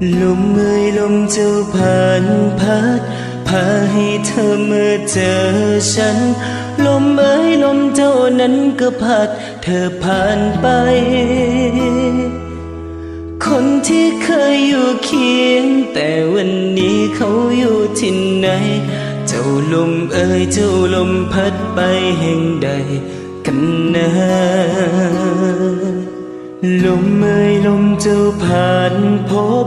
ลมเอ่ยลมเจ้าผ่านพัดพาให้เธอเมื่อเจอฉัน ลมเอ่ยลมเจ้านั้นก็พัด เธอผ่านไป คนที่เคยอยู่เคียง แต่วันนี้เขาอยู่ที่ไหน เจ้าลมเอ่ยเจ้าลมพัดไปแห่งใดกันนะลมเอ่ยลมเจ้าผ่านพบ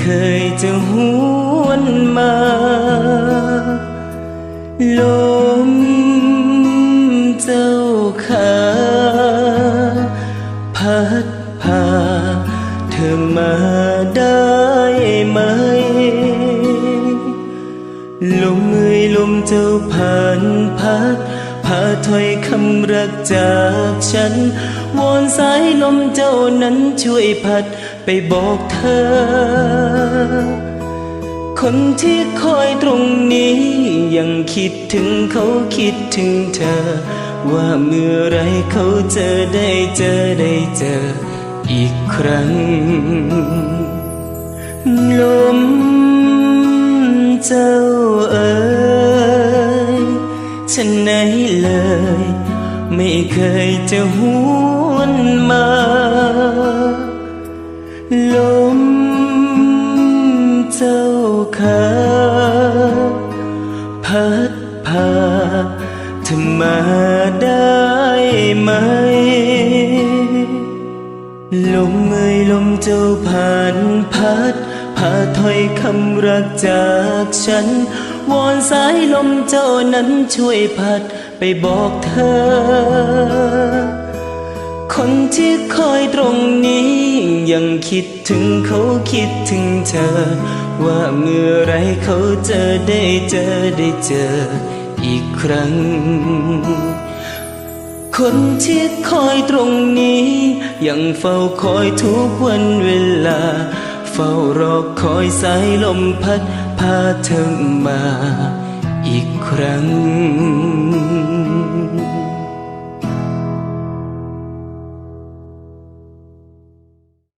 เคยจะหวนมาลมเจ้าขาพัดพาเธอมาได้ไหม ลมเอ่ยลมเจ้าผ่านพัดาถ้อยคำรักจากฉัน วอนสายลมเจ้านั้นช่วยพัดไปบอกเธอ คนที่คอยตรงนี้ ยังคิดถึงเขาคิดถึงเธอ ว่าเมื่อไรเขาจะได้เจอได้เจออีกครั้ง ลมเจ้าเอ๋ยฉันนเลย ไม่เคยจะหวนมา ลมเจ้าขาพัดพาเธอมาได้ไหม ลมเอ่ยลมเจ้าผ่านพัดพาถ้อยคำรักจากฉัน วอนสายลมเจ้านั้นช่วยพัด ไปบอกเธอ คนที่คอยตรงนี้ ยังคิดถึงเขาคิดถึงเธอ ว่าเมื่อไรเขาจะได้เจอได้เจออีกครั้ง คนที่คอยตรงนี้ ยังเฝ้าคอยทุกวันเวลา เฝ้ารอคอยสายลมพัดพาเธอมาอีกครั้ง